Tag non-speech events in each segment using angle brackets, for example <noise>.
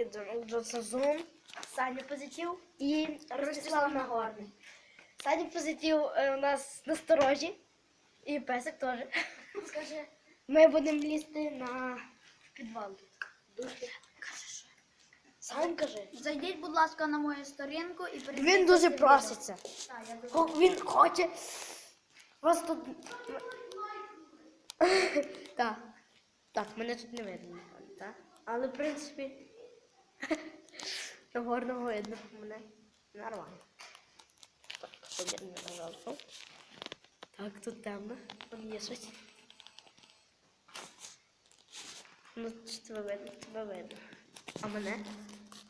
і Зазун, Саня позитив. і Ростислав Нагорний. Саня позитив е, у нас насторожі, і песик теж. Скажи. Ми будемо лізти на Підвал. сам кажи. Зайдіть, будь ласка, на мою сторінку і перейдіть. Він до дуже проситься. Так, я дуже- Хо- Він хоче. Вас тут. <laughs> Так. Так, мене тут не видно, напевно, так? Але в принципі. <laughs> Нагорного видно мене. Нормально. Так, повірно, пожалуйста. Так, тут темно. Там є щось. Ну, чи тебе видно, тебе видно. А мене?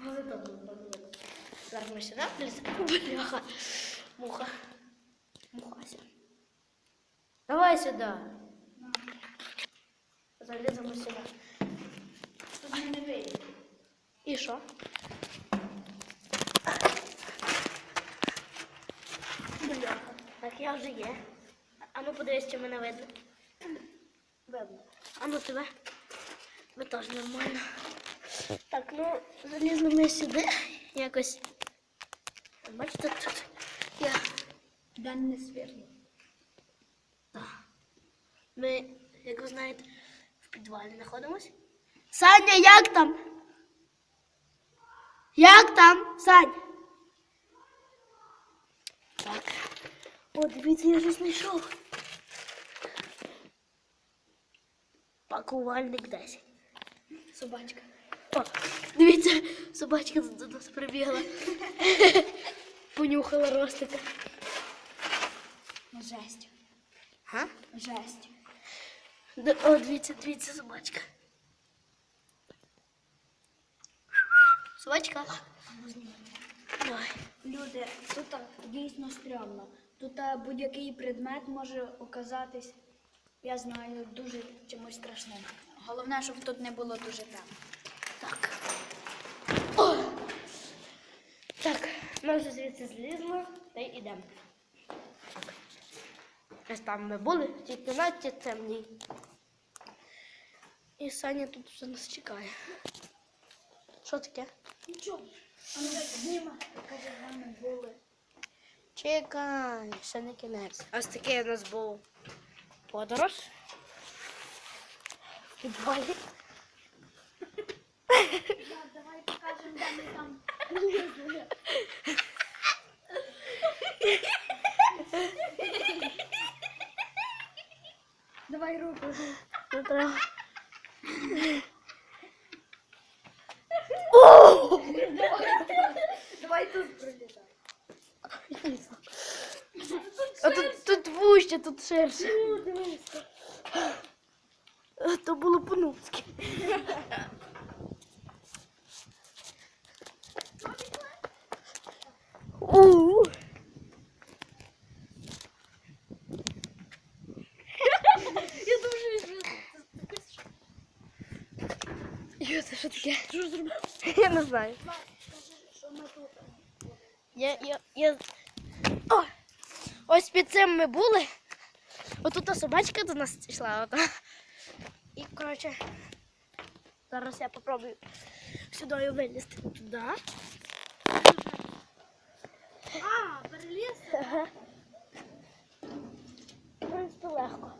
Але там не видно. Зараз ми сюди вліземо. Бляха. Муха. Мухася. Давай сюди. Заліземо сюди. Тут мене не вийде. І що? Бляха. Так я вже є. А ну подивись, чи мене видно. Видно. А ну тебе. Ви теж нормально. Так, ну залізли ми сюди. Якось. Бачите, тут я. День не світло. Так. Ми, як ви знаєте, в підвалі знаходимось. Саня, як там? Як там, Сань? Так. О, дивіться, я вже знайшов. Пакувальник 10. Собачка. О, дивіться, собачка до нас прибігла. <laughs> Понюхала ростика. Жесть. Га? Жесть. О, дивіться, дивіться, собачка. Собачка. Давай. Люди, тут дійсно стрьомно. Тут е, будь-який предмет може оказатись, я знаю, дуже чимось страшним. Головне, щоб тут не було дуже темно. Так. О! Так, ми вже звідси злізли та й йдемо. Ось там ми були, в тій кімнаті темній. І Саня тут вже нас чекає. Що таке? Нічого. А ну зніма, з були. Чекай, ще не кінець. Ось такий у нас був подорож. В підвалі. Давай покажемо, де ми там. Давай руку. Не треба. Давай тут пролітай. А тут, тут вужче, тут ширше. То було по-нуцьки. Я дуже Йо, це що таке? Що зробив? Я не знаю. що. Я, я, я... О! Ось під цим ми були. Отут та собачка до нас йшла. Ота. І, коротше, зараз я попробую сюди вилізти. Туди. А, переліз? Ага. В принципі, легко.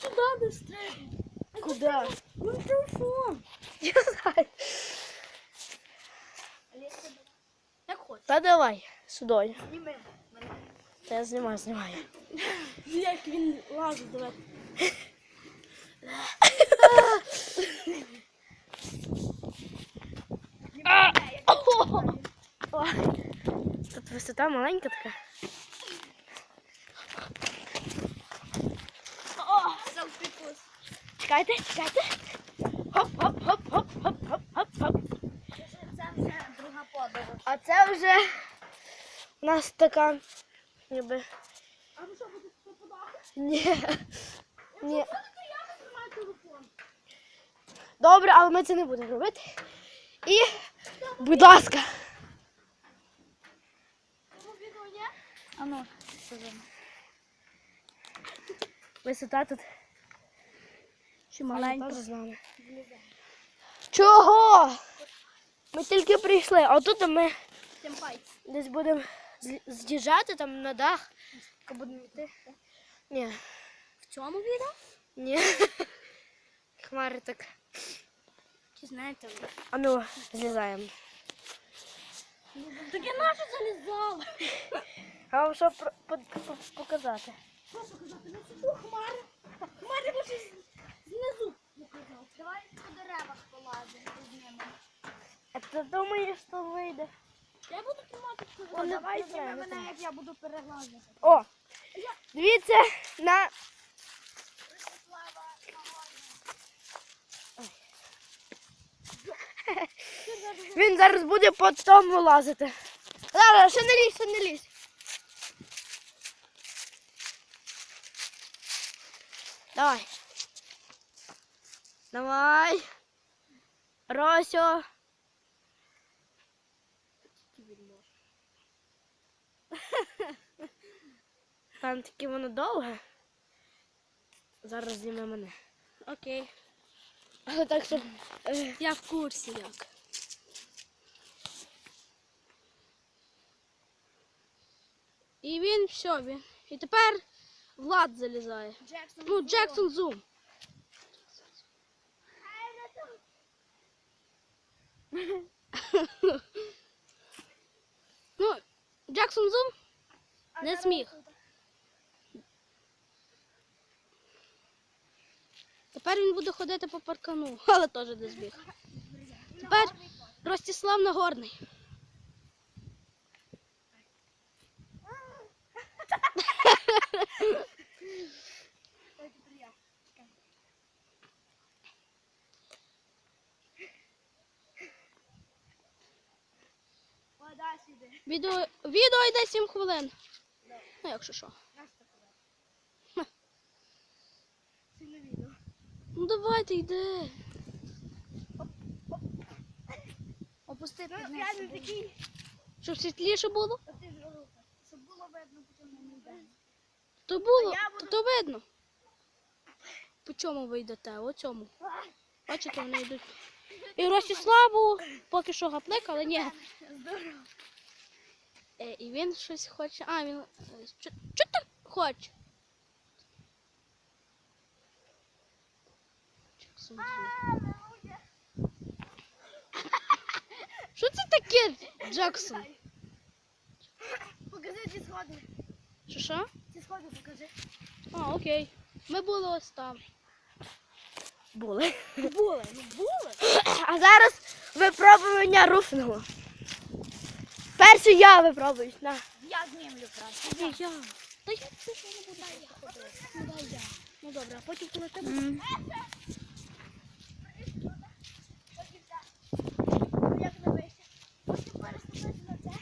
Сюди не стрельни. Куда? Ну, телефон. Я знаю. Як хочеш. Та давай сюди. Зніми. Та я знімаю, знімаю. Як він лазить, давай. Ой. Тут висота маленька така. О, селфікус. Чекайте, чекайте. Хоп, хоп, хоп, хоп, хоп, хоп, хоп, хоп. Це вже друга подорож. А це вже у нас така, ніби. А ви що, будете попадати? Ні. Ні. Я не тримаю телефон. Добре, але ми це не будемо робити. І, будь ласка. Тому відео є? А ну, сидимо. Висота тут Чи маленька з нами. Чого? Ми тільки прийшли, а тут ми десь будемо з'їжджати там на дах. Будемо йти. Ні. В цьому відео? Ні. <laughs> Хмари так. Чи знаєте? А ну, злізаємо. Так я нашу залізала. А вам що про- по- по- показати? Що показати? Ну це хмари. Хмари може знизу. Давай по деревах полазимо з ними. А ти думаєш, що вийде? Я буду тримати О, давай Зніми мене, як я буду перелазити. О! Дивіться на. Він зараз буде по тому лазити. Зараз, ще не лізь, ще не лізь. Давай. Давай. Росю. Там таке воно довге. Зараз зніме мене. Окей. Але так, щоб. е, Я в курсі як. І він все, він. І тепер Влад залізає. Джексон. Ну, Джексон Зум. <laughs> ну, Джексон Зум не сміх. Тепер він буде ходити по паркану, <laughs> але теж не збіг. Тепер Ростислав Нагорний. Відео, відео йде 7 хвилин. Ну, якщо що. Ну давайте йде. Опустити Ну, вниз. реально такий. Щоб світліше було? Щоб було видно, потім не йде. То було, я то, буду- то видно. По чому ви йдете? О цьому. Бачите, вони йдуть. І Ростиславу поки що гаплик, але ні. Здорово. Е, і він щось хоче. А, він. е, Що, що так хоче? Джексон Зум. Що це таке, Джексон? Покажи ці сходи. Що що? Ці сходи покажи. А, окей. Ми були ось там. Були. Були, ну були. А зараз випробування руфного. Перший я випробую. На. Я знімлю краще. Я. Та я це не буду. Ну дай я. Ну добре, а потім коли тебе. Як не вище. Потім переступити на це.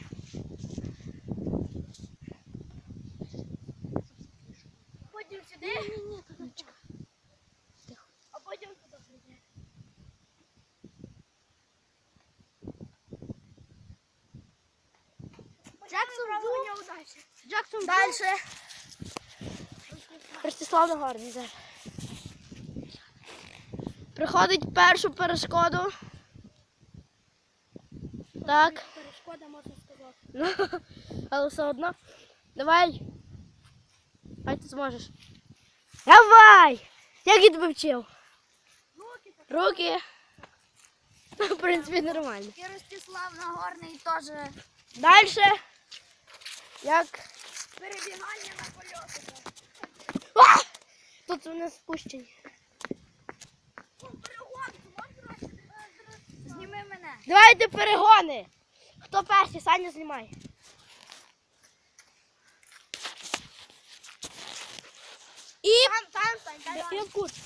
Сюди. Ні, ні, ні, чекай. А потім туди прийде. Джексон удачі. Джексон Дальше. Ростислав Нагорний зараз. Приходить першу перешкоду. Так. Перешкода, можна сказати. <laughs> Але все одно. Давай. Хай ти зможеш. Давай! Як я тебе вчив? Руки. <laughs> В принципі, нормально. І Ростислав Нагорний теж Дальше. Як. перебігання на польоти. Тут вони спущені. Зніми мене. Давайте перегони. Хто перший? Саня знімай. І Там, там, Сань, там. я в курсі.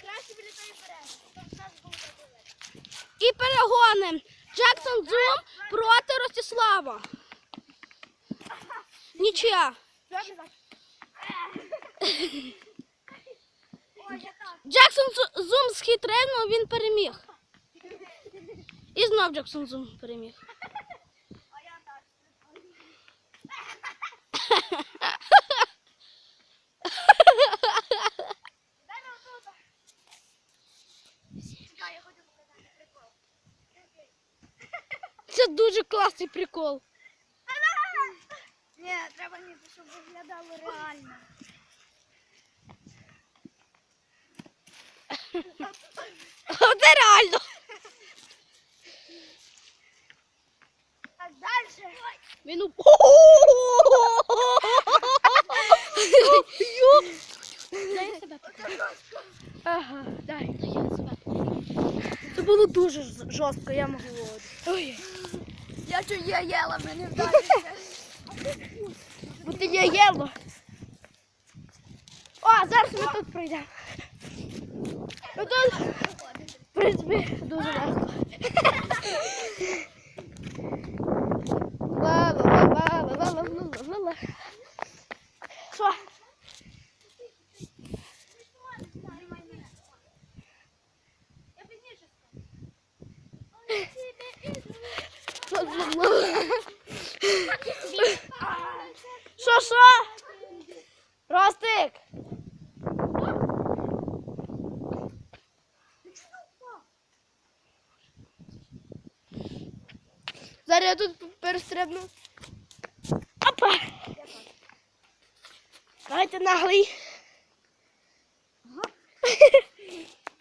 Краще вилітай вперед. І перегони. Джексон Зум проти Ростислава. Нічия. Джексон Зу- Зум схитрив, але він переміг. І знов Джексон Зум переміг. <laughs> цей прикол. Ні, треба ні, щоб виглядало реально. Оце реально. Так, далі. Він у... Дай я себе покажу. Ага, дай. Я себе Це було дуже ж- жорстко, я можу говорити. Ой. Чую, я їла, мене <laughs> вдариться. Бо ти є єло. О, зараз ми тут пройдемо. Ну тут, в принципі, дуже легко. Ла-ла-ла-ла-ла-ла-ла-ла-ла. Що? Що, що? Ростик! Зараз я тут перестрибну. Опа! Давайте наглий.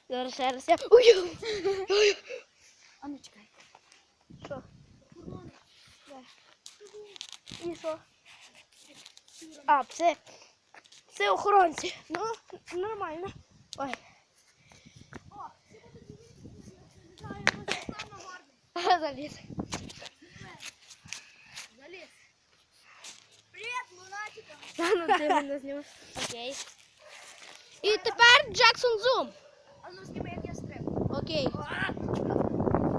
Зараз ще раз я. Ой! Ой! А ну чекай. Що? І що? А, це. Це охоронці. Ну, нормально. Ой. <laughs> Заліз. Заліз. Привіт, лунатика. А ну ти мене знімеш. <laughs> Окей. І тепер Джексон Зум. А ну зніми, як я стрибну. Окей.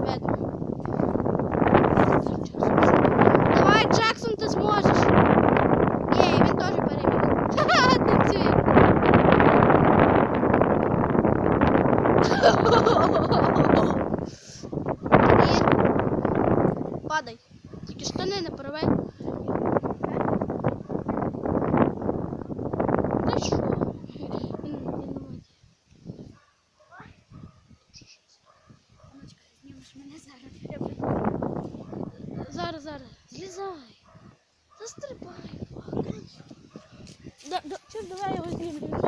Видно. Давай, Джексон, ти зможеш. Є, він теж переміг. Ха-ха, танцює. І падай. Тільки штани не порви. Та що? Він, він не має. А ну чекай, знімеш мене зараз. Зараз, зараз. Злізай. Застрибай. Да, да, чим давай його знімемо.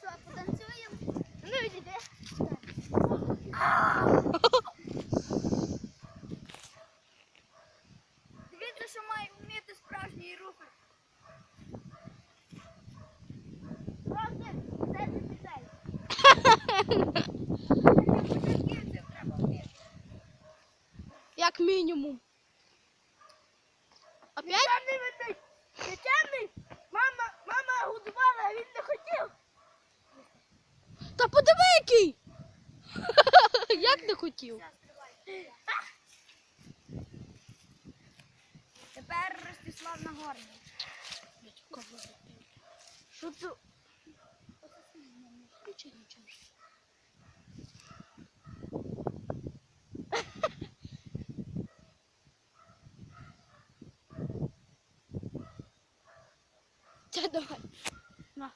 Що, потанцюємо? Ну, іди. Дивіться, що має вміти справжній рухи. Просто це не дітей. Початківців треба вміти. Як мінімум. Мама, мама годувала, а він не хотів. Та подиви який! <laughs> Як не хотів? Тепер Ростислав Нагорний. Що це? Нічого, нічого. Це давай. На.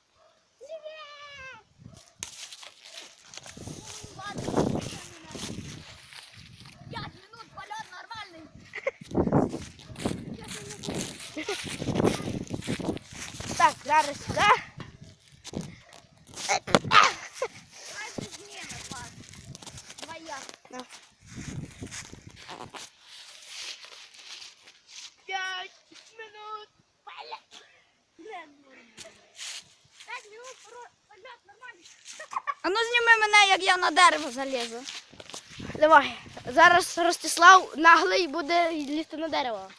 П'ять минут польот нормальний. Так, зараз сюди. Давай ти зніме, пас. Давай я. На. П'ять минут. П'ять минут польот нормальний. А ну зніми мене, як я на дерево залізу. Давай. Зараз Ростислав наглий буде лізти на дерево.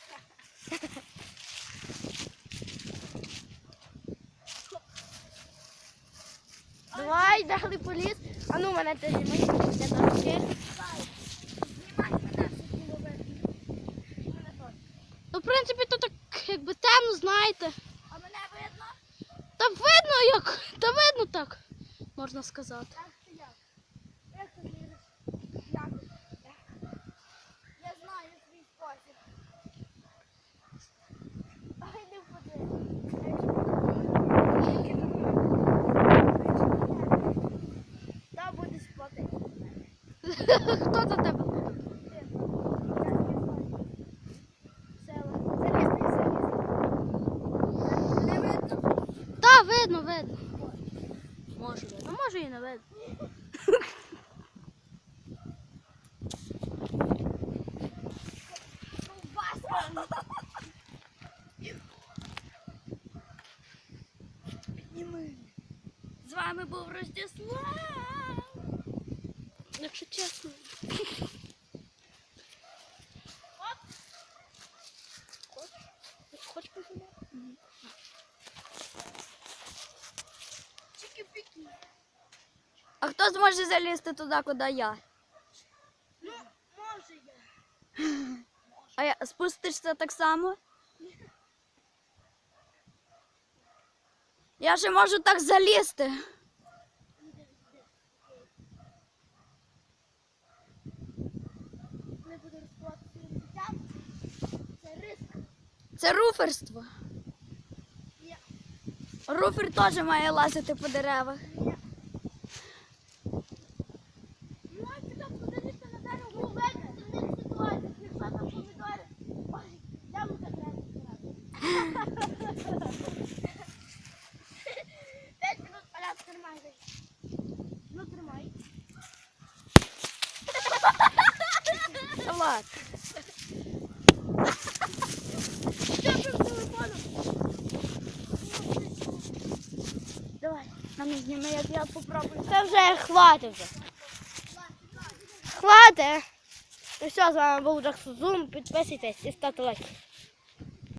Давай, наглий поліз. А ну мене ти зніми. Я теж. Ну, в принципі, то так якби темно, знаєте видно як? Та видно так, можна сказати. Я знаю свій спосіб. Ай, не впади. Та будеш платити. <laughs> Хто за тебе? Видно. Може видно, може і не видно. З вами був Ростислав. Якщо чесно. Залізти туди, куди я? Ну, може я. А я спустишся так само? Я ще можу так залізти. Це руферство. Руфер теж має лазити по деревах. 5 минут поля тримай. Ну тримай. Що ти з телефоном? Давай, нам ну, зніми, як я попробую. Це вже хвати вже. Хвати. Ну все, з вами був Джаксу Зум. Підписуйтесь і ставте лайки.